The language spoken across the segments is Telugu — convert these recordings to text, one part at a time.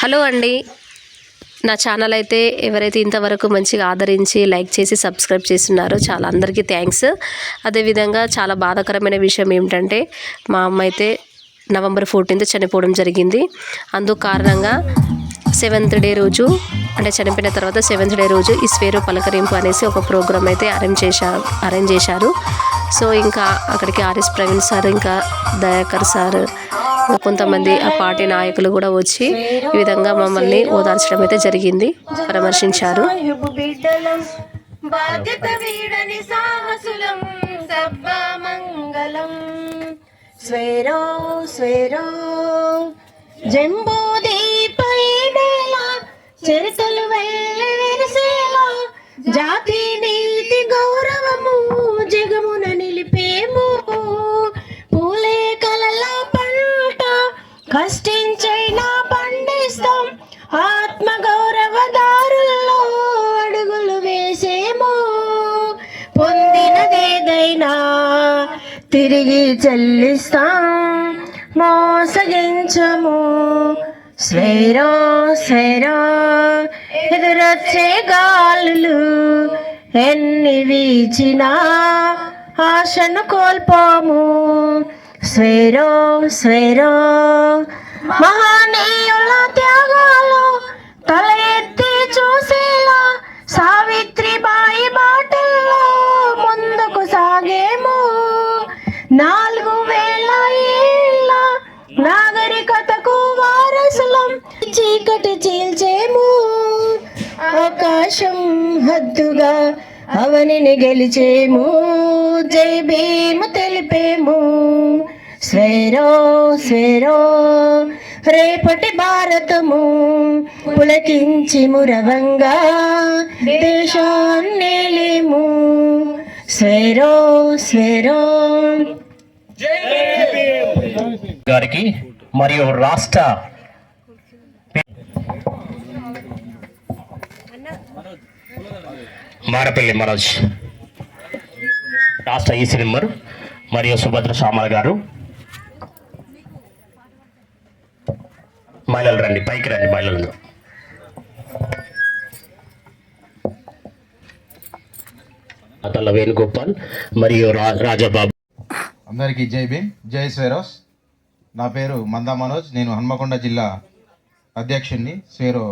హలో అండి. నా ఛానల్ అయితే ఎవరైతే ఇంతవరకు మంచిగా ఆదరించి లైక్ చేసి సబ్స్క్రైబ్ చేస్తున్నారో చాలా అందరికీ థ్యాంక్స్. అదేవిధంగా చాలా బాధాకరమైన విషయం ఏమిటంటే మా అమ్మ అయితే నవంబర్ ఫోర్టీన్త్ చనిపోవడం జరిగింది. అందుకు కారణంగా సెవెంత్ డే రోజు అంటే చనిపోయిన తర్వాత సెవెంత్ డే రోజు ఈ స్వేరు పలకరింపు అనేసి ఒక ప్రోగ్రామ్ అయితే అరేంజ్ చేశారు అరేంజ్ చేశారు. సో ఇంకా అక్కడికి ఆర్ఎస్ ప్రవీణ్ సార్ ఇంకా దయాకర్ సార్ కొంతమంది ఆ పార్టీ నాయకులు కూడా వచ్చి ఈ విధంగా మమ్మల్ని ఓదార్చడం అయితే జరిగింది. పరామర్శించారు. సాయుబు బిడ్డలం బాధ్యత వీడని సాహసులం సర్వమంగళం స్వేరో స్వేరో జంబూదీపైడేలా చరితలు వెళ్ళి విరిసేలా జాతి నీతి గౌరవము జగమున నిలిపేము. కష్టించైనా పండిస్తాం. ఆత్మ గౌరవదారుల్లో అడుగులు వేసేమో. పొందినదేదైనా తిరిగి చెల్లిస్తాం. మోసగించము. స్వేరో స్వేరో ఎదురొచ్చే గాలులు ఎన్ని వీచినా ఆశను కోల్పోము. స్వేరో స్వేరో. మహనీయుల త్యాగాలు తల ఎత్తి చూసేలా సావిత్రిబాయి బాటల్లో ముందుకు సాగేము. నాలుగు వేల ఏళ్ళ నాగరికతకు వారసులం చీకటి చీల్చేము. ఆకాశం హద్దుగా అవనిని గెలిచేము. జై భీము తెలిపేము. స్వేరో స్వేరో రేపటి భారతము పులకించి మురవంగా దేశాన్నేలేము స్వేరో స్వేరో. గారికి మరియు రాష్ట్ర మారపల్లి మనోజ్ రాష్ట్ర ఈసీ నెంబర్ మరియు సుభద్ర శ్యామల గారు. మహిళలు రండి పైకి రండి మహిళలు అతల వేణుగోపాల్ మరియు రాజాబాబు. అందరికీ జై భీమ్ జై స్వేరోస్. నా పేరు మందా మనోజ్ నేను హన్మకొండ జిల్లా అధ్యక్షుడిని స్వేరో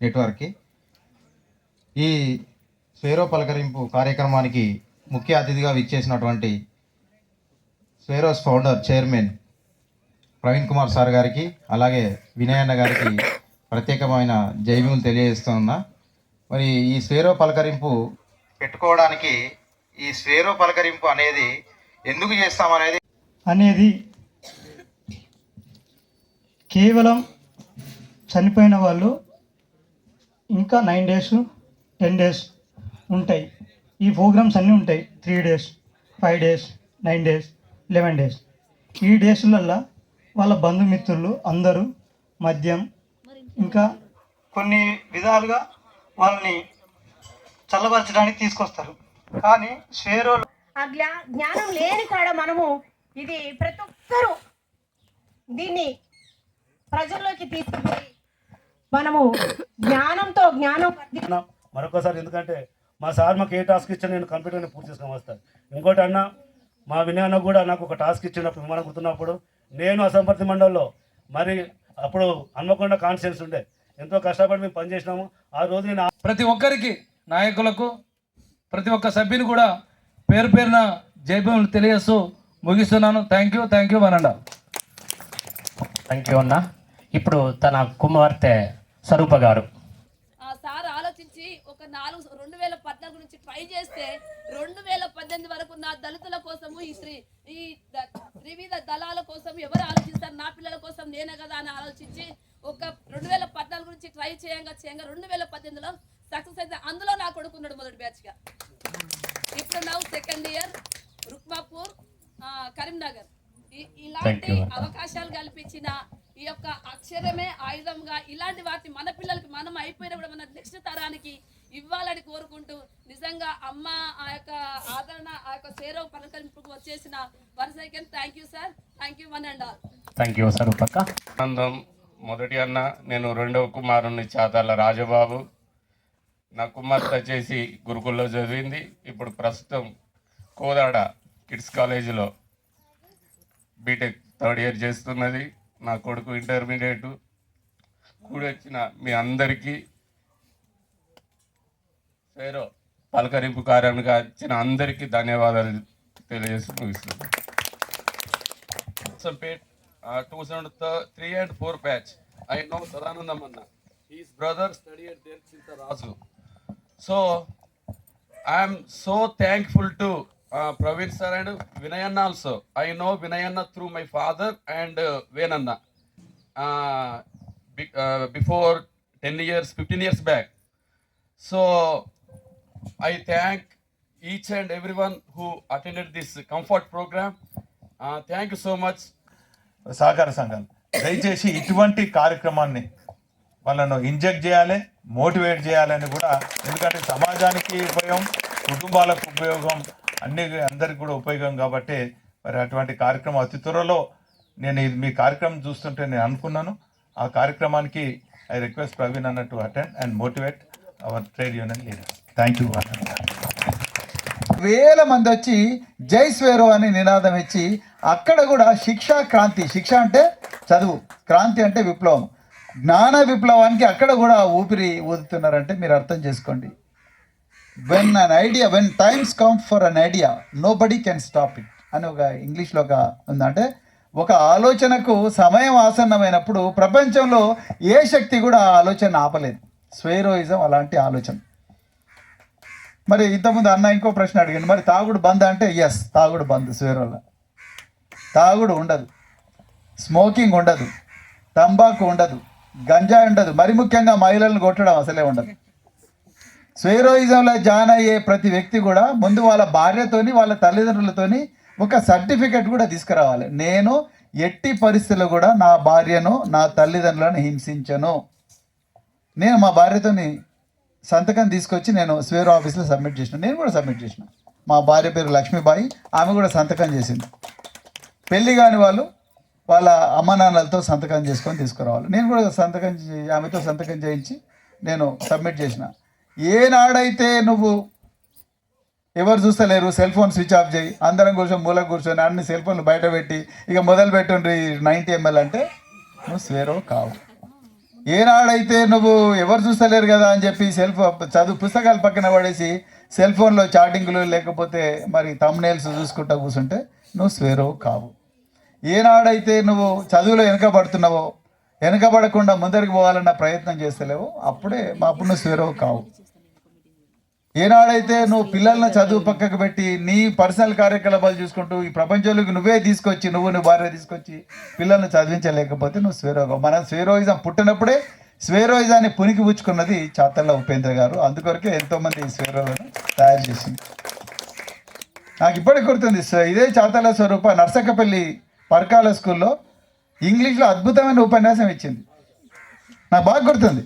నెట్వర్క్కి. ఈ స్వేరో పలకరింపు కార్యక్రమానికి ముఖ్య అతిథిగా విచ్చేసినటువంటి Swaeroes founder chairman Praveen Kumar sir గారికి అలాగే వినయన్న గారికి ప్రత్యేకమైన జైభీములు తెలియజేస్తున్నా. మరి ఈ స్వేరో పలకరింపు పెట్టుకోవడానికి ఈ స్వేరో పలకరింపు అనేది ఎందుకు చేస్తామనేది అనేది కేవలం చనిపోయిన వాళ్ళు ఇంకా నైన్ డేస్ టెన్ డేస్ ఉంటాయి. ఈ ప్రోగ్రామ్స్ అన్నీ ఉంటాయి. Three days five days nine days eleven days. ఈ డేస్లల్లో వాళ్ళ బంధుమిత్రులు అందరూ మద్యం ఇంకా కొన్ని విధాలుగా వాళ్ళని చల్లబరచడానికి తీసుకొస్తారు. కానీ షేరో ఆ జ్ఞా- జ్ఞానం లేని కాడ మనము ఇది ప్రతి ఒక్కరూ దీన్ని ప్రజల్లోకి తీసుకుపోయి మనము జ్ఞానంతో జ్ఞానం మరొకసారి ఎందుకంటే మా సార్ మాకు ఏ టాస్క్ ఇచ్చినా నేను కంప్యూటర్ని పూర్తి చేసుకొని వస్తాను. ఇంకోటి అన్న మా వినయ్ అన్న కూడా నాకు ఒక టాస్క్ ఇచ్చినప్పుడు విమానం గుర్తున్నప్పుడు నేను అసంపర్తి మండలంలో మరి అప్పుడు హన్మకొండ కాన్స్టిట్యూన్స్ ఉండే. ఎంతో కష్టపడి మేము పనిచేసినాము ఆ రోజు నేను ప్రతి ఒక్కరికి నాయకులకు ప్రతి ఒక్క సభ్యుని కూడా పేరు పేరున జైభీములు తెలియజేస్తూ ముగిస్తున్నాను. థ్యాంక్ యూ థ్యాంక్ యూ వనండా థ్యాంక్ యూ అన్న. ఇప్పుడు తన కుమార్తె స్వరూప గారు. ఒక నాలుగు రెండు వేల పద్నాలుగు నుంచి ట్రై చేస్తే రెండు వేల పద్దెనిమిది వరకు నా దళితుల కోసము ఈ శ్రీ ఈ త్రివిధ దళాల కోసం ఎవరు ఆలోచిస్తారు? నా పిల్లల కోసం నేనే కదా అని ఆలోచించి ఒక రెండు వేల పద్నాలుగు నుంచి ట్రై చేయంగా చేయంగా రెండు వేల పద్దెనిమిదిలో సక్సెస్ అయితే అందులో నా కొడుకున్నాడు మొదటి బ్యాచ్గా ఇప్పుడు నా సెకండ్ ఇయర్ రుక్మాపూర్ కరీంనగర్. ఈ- ఇలాంటి అవకాశాలు కల్పించిన ఈ యొక్క అక్షరమే ఆయుధంగా ఇలాంటి వాటిని మన పిల్లలకి మనం అయిపోయినప్పుడు మన నెక్స్ట్ తరానికి ఇవ్వాలని కోరుకుంటూ నిజంగా అమ్మ ఆ యొక్క ఆదరణ ఆ యొక్క సేరవ పలకరింపుకు వచ్చేసిన one second thank you sir thank you one and all thank you స్వరూపక్క ఆనందం మొదటి అన్న నేను రెండవ కుమారుని చాతాల రాజబాబు. నా కుమార్తె వచ్చేసి గురుకుల్లో చదివింది. ఇప్పుడు ప్రస్తుతం కోదాడ కిడ్స్ కాలేజీలో బీటెక్ థర్డ్ ఇయర్ చేస్తున్నది. నా కొడుకు ఇంటర్మీడియట్ కూడి వచ్చిన మీ అందరికీ పేరు పలకరింపు కార్యానికి వచ్చిన అందరికీ ధన్యవాదాలు తెలియజేసి two seventh three and four batch I know Sadanandam Raju so I'm so thankful to Praveen sir and వినయన్న also I know వినయన్న through my father and వేనన్న before ten years fifteen years back so I thank each and every one who attended this comfort programme thank you so much సహకార సంఘాలు దయచేసి ఇటువంటి కార్యక్రమాన్ని వాళ్ళను ఇంజెక్ట్ చేయాలి మోటివేట్ చేయాలని కూడా ఎందుకంటే సమాజానికి ఉపయోగం కుటుంబాలకు ఉపయోగం అన్ని అందరికి కూడా ఉపయోగం కాబట్టి మరి అటువంటి కార్యక్రమం అతి త్వరలో నేను ఇది మీ కార్యక్రమం చూస్తుంటే నేను అనుకున్నాను. ఆ కార్యక్రమానికి ఐ రిక్వెస్ట్ ప్రవీణ్ అన్నట్టు attend and motivate our trade union leaders thank you వేల మంది వచ్చి జై స్వేరో అని నినాదం ఇచ్చి అక్కడ కూడా శిక్షా క్రాంతి. శిక్ష అంటే చదువు. క్రాంతి అంటే విప్లవం. జ్ఞాన విప్లవానికి అక్కడ కూడా ఊపిరి ఊదుతున్నారంటే మీరు అర్థం చేసుకోండి. When an idea when times come for an idea nobody can stop it అని ఒక ఇంగ్లీష్లో ఒక ఉందంటే ఒక ఆలోచనకు సమయం ఆసన్నమైనప్పుడు ప్రపంచంలో ఏ శక్తి కూడా ఆ ఆలోచన ఆపలేదు. స్వేరోయిజం అలాంటి ఆలోచన. మరి ఇంతకుముందు అన్న ఇంకో ప్రశ్న అడిగాను. మరి తాగుడు బంద్ అంటే ఎస్ తాగుడు బంద్ స్వేరోల తాగుడు ఉండదు. స్మోకింగ్ ఉండదు. తంబాకు ఉండదు. గంజా ఉండదు. మరి ముఖ్యంగా మహిళలను కొట్టడం అసలే ఉండదు. స్వేరోయిజంలో జాయిన్ అయ్యే ప్రతి వ్యక్తి కూడా ముందు వాళ్ళ భార్యతోని వాళ్ళ తల్లిదండ్రులతోని ఒక సర్టిఫికెట్ కూడా తీసుకురావాలి. నేను ఎట్టి పరిస్థితుల్లో కూడా నా భార్యను నా తల్లిదండ్రులను హింసించను. నేను మా భార్యతోని సంతకం తీసుకొచ్చి నేను స్వేర్ ఆఫీస్లో సబ్మిట్ చేసిన. నేను కూడా సబ్మిట్ చేసిన. మా భార్య పేరు లక్ష్మీబాయి ఆమె కూడా సంతకం చేసింది. పెళ్ళి కాని వాళ్ళు వాళ్ళ అమ్మ నాన్నలతో సంతకం చేసుకొని తీసుకురావాలి. నేను కూడా సంతకం చే- ఆమెతో సంతకం చేయించి నేను సబ్మిట్ చేసిన. ఏనాడైతే నువ్వు ఎవరు చూస్తలేరు సెల్ ఫోన్ స్విచ్ ఆఫ్ చేయి అందరం కూర్చొని మూల కూర్చొని అన్ని సెల్ ఫోన్లు బయట పెట్టి ఇక మొదలు పెట్టుండ్రి నైంటీ ఎంఎల్ అంటే నువ్వు స్వేరో కావు. ఏనాడైతే నువ్వు ఎవరు చూస్తలేరు కదా అని చెప్పి సెల్ ఫోన్ చదువు పుస్తకాలు పక్కన పడేసి సెల్ ఫోన్లో చాటింగ్లు లేకపోతే మరి తమ్నేల్స్ చూసుకుంటా కూర్చుంటే నువ్వు స్వేరో కావు. ఏనాడైతే నువ్వు చదువులో వెనకబడుతున్నావో వెనకబడకుండా ముందరికి పోవాలన్న ప్రయత్నం చేస్తలేవో అప్పుడే మా అప్పుడు నువ్వు స్వేరో కావు. ఏనాడైతే నువ్వు పిల్లల్ని చదువు పక్కకు పెట్టి నీ పర్సనల్ కార్యకలాపాలు చూసుకుంటూ ఈ ప్రపంచంలోకి నువ్వే తీసుకొచ్చి నువ్వు నువ్వు భార్య తీసుకొచ్చి పిల్లల్ని చదివించలేకపోతే నువ్వు స్వేరోగం. మనం స్వేరోయిజం పుట్టినప్పుడే స్వేరోయిజాన్ని పునికి పుచ్చుకున్నది చాతల్ల ఉపేంద్ర గారు. అందుకొరకే ఎంతోమంది ఈ స్వేరోలను తయారు చేసింది. నాకు ఇప్పటికి గుర్తుంది ఇదే చాతల్ల స్వరూప నర్సకపల్లి పర్కాల స్కూల్లో ఇంగ్లీష్లో అద్భుతమైన ఉపన్యాసం ఇచ్చింది. నాకు బాగా గుర్తుంది.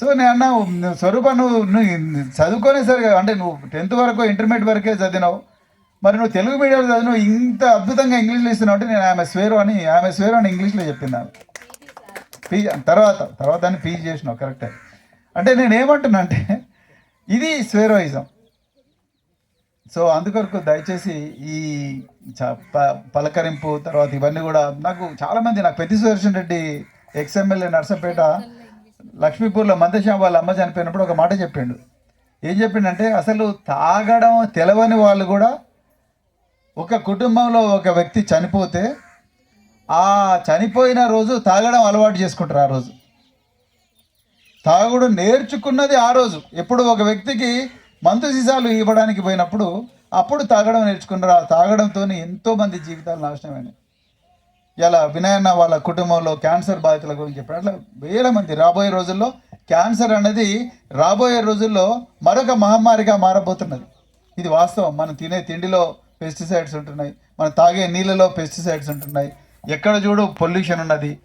సో నేను అన్నా స్వరూప నువ్వు నువ్వు చదువుకోనే సరే అంటే నువ్వు టెన్త్ వరకు ఇంటర్మీడియట్ వరకే చదివినావు. మరి నువ్వు తెలుగు మీడియంలో చదివినావు ఇంత అద్భుతంగా ఇంగ్లీష్లో ఇస్తున్నావు అంటే నేను ఆమె స్వేరు అని ఆమె స్వేరు అని ఇంగ్లీష్లో చెప్పింది ఆమె. తర్వాత తర్వాత అని పీజీ చేసినావు కరెక్టే అంటే నేను ఏమంటున్నా అంటే ఇది స్వేరోయిజం. సో అందుకొరకు దయచేసి ఈ చ- ప- పలకరింపు తర్వాత ఇవన్నీ కూడా నాకు చాలామంది నాకు పెద్ద సుదర్శన్ రెడ్డి ఎక్స్ఎమ్మెల్యే నర్సపేట లక్ష్మీపూర్లో మందశ్యామ వాళ్ళ అమ్మ చనిపోయినప్పుడు ఒక మాట చెప్పిండు. ఏం చెప్పిండంటే అసలు తాగడం తెలవని వాళ్ళు కూడా ఒక కుటుంబంలో ఒక వ్యక్తి చనిపోతే ఆ చనిపోయిన రోజు తాగడం అలవాటు చేసుకుంటారు ఆ రోజు. తాగుడు నేర్చుకున్నది ఆ రోజు. ఎప్పుడు ఒక వ్యక్తికి మందు సీసాలు ఇవ్వడానికి పోయినప్పుడు అప్పుడు తాగడం నేర్చుకున్నారు. ఆ తాగడంతో ఎంతో మంది జీవితాలు నాశనమైనాయి ఇలా వినయన్న వాళ్ళ కుటుంబంలో క్యాన్సర్ బాధితుల గురించి చెప్పారు. అట్లా వేల మంది రాబోయే రోజుల్లో క్యాన్సర్ అనేది రాబోయే రోజుల్లో మరొక మహమ్మారిగా మారబోతున్నది. ఇది వాస్తవం. మనం తినే తిండిలో పెస్టిసైడ్స్ ఉంటున్నాయి. మనం తాగే నీళ్ళలో పెస్టిసైడ్స్ ఉంటున్నాయి. ఎక్కడ చూడు పొల్యూషన్ ఉన్నది.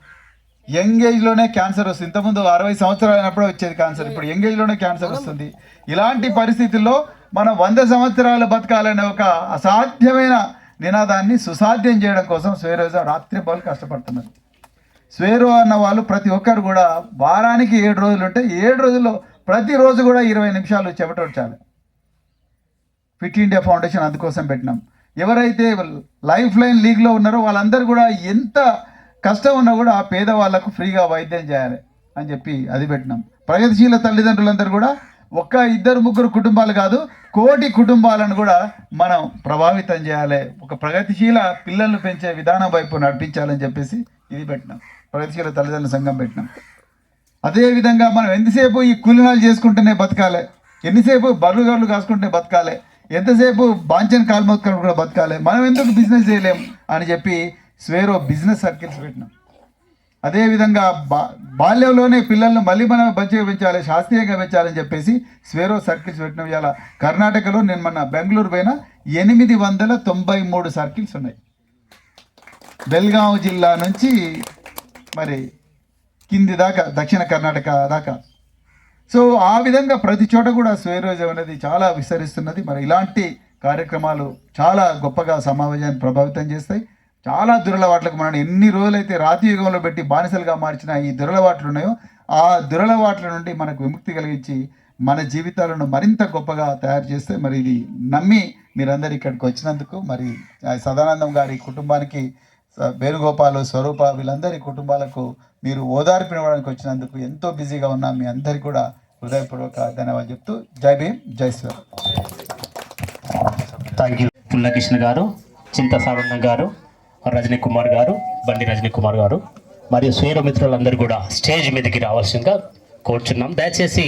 యంగ్ ఏజ్లోనే క్యాన్సర్ వస్తుంది. ఇంతకుముందు అరవై సంవత్సరాలు అయినప్పుడు వచ్చేది క్యాన్సర్. ఇప్పుడు యంగ్ ఏజ్లోనే క్యాన్సర్ వస్తుంది. ఇలాంటి పరిస్థితుల్లో మనం వంద సంవత్సరాలు బతకాలనే ఒక అసాధ్యమైన నినాదాన్ని సుసాధ్యం చేయడం కోసం స్వేరోజం రాత్రి పాలు కష్టపడుతున్నారు స్వేరో అన్న వాళ్ళు ప్రతి ఒక్కరు కూడా వారానికి ఏడు రోజులు ఉంటే ఏడు రోజుల్లో ప్రతిరోజు కూడా ఇరవై నిమిషాలు చెమటొచ్చాలి ఫిట్ ఇండియా ఫౌండేషన్ అందుకోసం పెట్టినాం. ఎవరైతే లైఫ్ లైన్ లీగ్లో ఉన్నారో వాళ్ళందరూ కూడా ఎంత కష్టం ఉన్నా కూడా ఆ పేదవాళ్ళకు ఫ్రీగా వైద్యం చేయాలి అని చెప్పి అది పెట్టినాం. ప్రగతిశీల తల్లిదండ్రులందరూ కూడా ఒక్క ఇద్దరు ముగ్గురు కుటుంబాలు కాదు కోటి కుటుంబాలను కూడా మనం ప్రభావితం చేయాలి. ఒక ప్రగతిశీల పిల్లల్ని పెంచే విధానం వైపు నడిపించాలని చెప్పేసి ఇది పెట్టినాం. ప్రగతిశీల తల్లిదండ్రుల సంఘం పెట్టినాం. అదేవిధంగా మనం ఎంతసేపు ఈ కూలినాలు చేసుకుంటేనే బతకాలి ఎన్నిసేపు బర్రెలు కాసుకుంటే కాసుకుంటూనే బతకాలి ఎంతసేపు బాంచన్ కాల్మోత్కరణ కూడా బతకాలి మనం ఎందుకు బిజినెస్ చేయలేం అని చెప్పి స్వేరో బిజినెస్ సర్కిల్స్ పెట్టినాం. అదేవిధంగా బా బాల్యంలోనే పిల్లల్ని మళ్ళీ మనం మంచిగా పెంచాలి శాస్త్రీయంగా పెంచాలని చెప్పేసి స్వేరో సర్కిల్స్ పెట్టిన ఇవాళ కర్ణాటకలో నేను మొన్న బెంగళూరు పోయిన ఎనిమిది వందల తొంభై మూడు సర్కిల్స్ ఉన్నాయి. బెల్గాం జిల్లా నుంచి మరి కింది దాకా దక్షిణ కర్ణాటక దాకా. సో ఆ విధంగా ప్రతి చోట కూడా స్వేరోజం అనేది చాలా విస్తరిస్తున్నది. మరి ఇలాంటి కార్యక్రమాలు చాలా గొప్పగా సమావేశాన్ని ప్రభావితం చేస్తాయి. చాలా దురలవాట్లకు మనం ఎన్ని రోజులైతే రాతి యుగంలో పెట్టి బానిసలుగా మార్చిన ఈ దురలవాట్లు ఉన్నాయో ఆ దురలవాట్ల నుండి మనకు విముక్తి కలిగించి మన జీవితాలను మరింత గొప్పగా తయారు చేస్తే మరి ఇది నమ్మి మీరందరూ ఇక్కడికి వచ్చినందుకు మరి సదానందం గారి కుటుంబానికి వేణుగోపాలు స్వరూప వీళ్ళందరి కుటుంబాలకు మీరు ఓదార్పినవడానికి వచ్చినందుకు ఎంతో బిజీగా ఉన్న మీ అందరికీ కూడా హృదయపూర్వక ధన్యవాదాలు చెప్తూ జై భీమ్ జై శ్రీరామ్ థ్యాంక్ యూ పుల్లకృష్ణ గారు చింత గారు రజనీ కుమార్ గారు బండి రజనీ కుమార్ గారు మరియు సూర్య మిత్రులందరూ కూడా స్టేజ్ మీదకి రావాల్సిందిగా కోరుచున్నాం. దయచేసి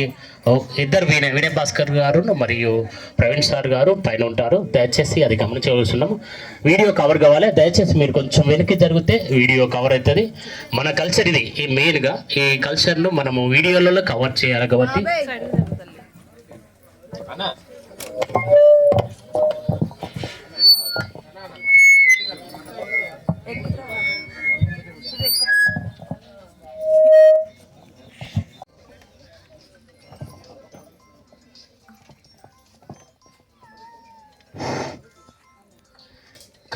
ఇద్దరు వినయ్ వినయ్ భాస్కర్ గారు మరియు ప్రవీణ్ సార్ గారు పైన ఉంటారు. దయచేసి అది గమనించవలసినాము వీడియో కవర్ కావాలి. దయచేసి మీరు కొంచెం వెనక్కి జరిగితే వీడియో కవర్ అవుతుంది. మన కల్చర్ ఇది. ఈ మెయిన్గా ఈ కల్చర్ను మనము వీడియోలలో కవర్ చేయాలి కాబట్టి.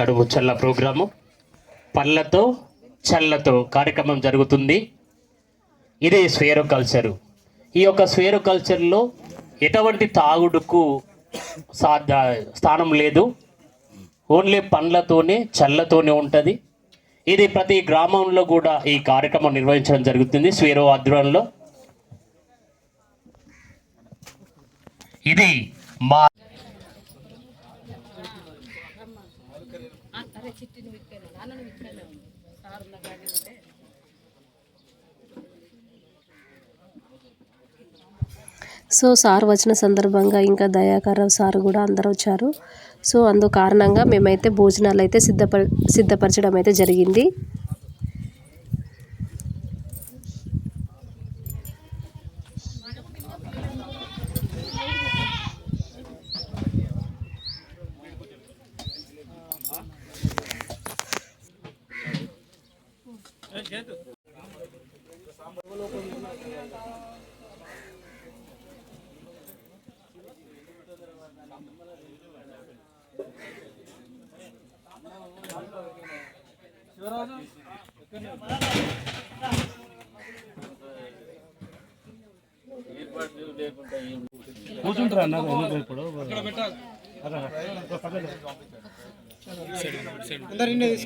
కడుపు చల్ల ప్రోగ్రాము. పళ్ళతో చల్లతో కార్యక్రమం జరుగుతుంది. ఇదే స్వేరో కల్చరు. ఈ యొక్క స్వేరో కల్చర్లో ఎటువంటి తాగుడుకు సాధ స్థానం లేదు. ఓన్లీ పండ్లతోనే చల్లతోనే ఉంటుంది. ఇది ప్రతి గ్రామంలో కూడా ఈ కార్యక్రమం నిర్వహించడం జరుగుతుంది స్వేరో ఆధ్వర్యంలో. ఇది మా సో సార్ వచ్చిన సందర్భంగా ఇంకా దయాకరరావు సార్ కూడా అందరూ వచ్చారు. సో అందు కారణంగా మేమైతే భోజనాలు అయితే సిద్ధప సిద్ధపరచడం అయితే జరిగింది. కూర్చుంటారా అన్న? ఎందుకు ఇప్పుడు? అక్కడ స్టేజ్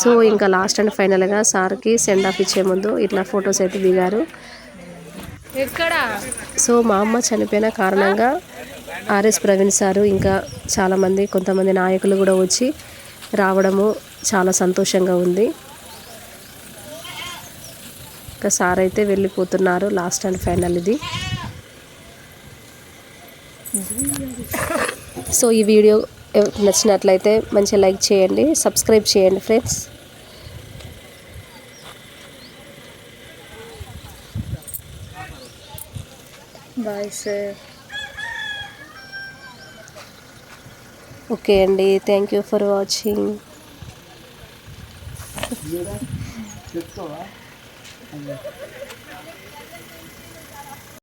సో ఇంకా లాస్ట్ అండ్ ఫైనల్గా సార్కి సెండ్ ఆఫ్ ఇచ్చే ముందు ఇట్లా ఫొటోస్ అయితే దిగారు. సో మా అమ్మ చనిపోయిన కారణంగా ఆర్ఎస్ ప్రవీణ్ సారు ఇంకా చాలామంది కొంతమంది నాయకులు కూడా వచ్చి రావడము చాలా సంతోషంగా ఉంది. ఇంకా సార్ అయితే వెళ్ళిపోతున్నారు లాస్ట్ అండ్ ఫైనల్ ఇది. సో ఈ వీడియో నచ్చినట్లయితే మంచిగా లైక్ చేయండి సబ్స్క్రైబ్ చేయండి ఫ్రెండ్స్. Bye sir. ఓకే అండి థ్యాంక్ యూ ఫర్ వాచింగ్.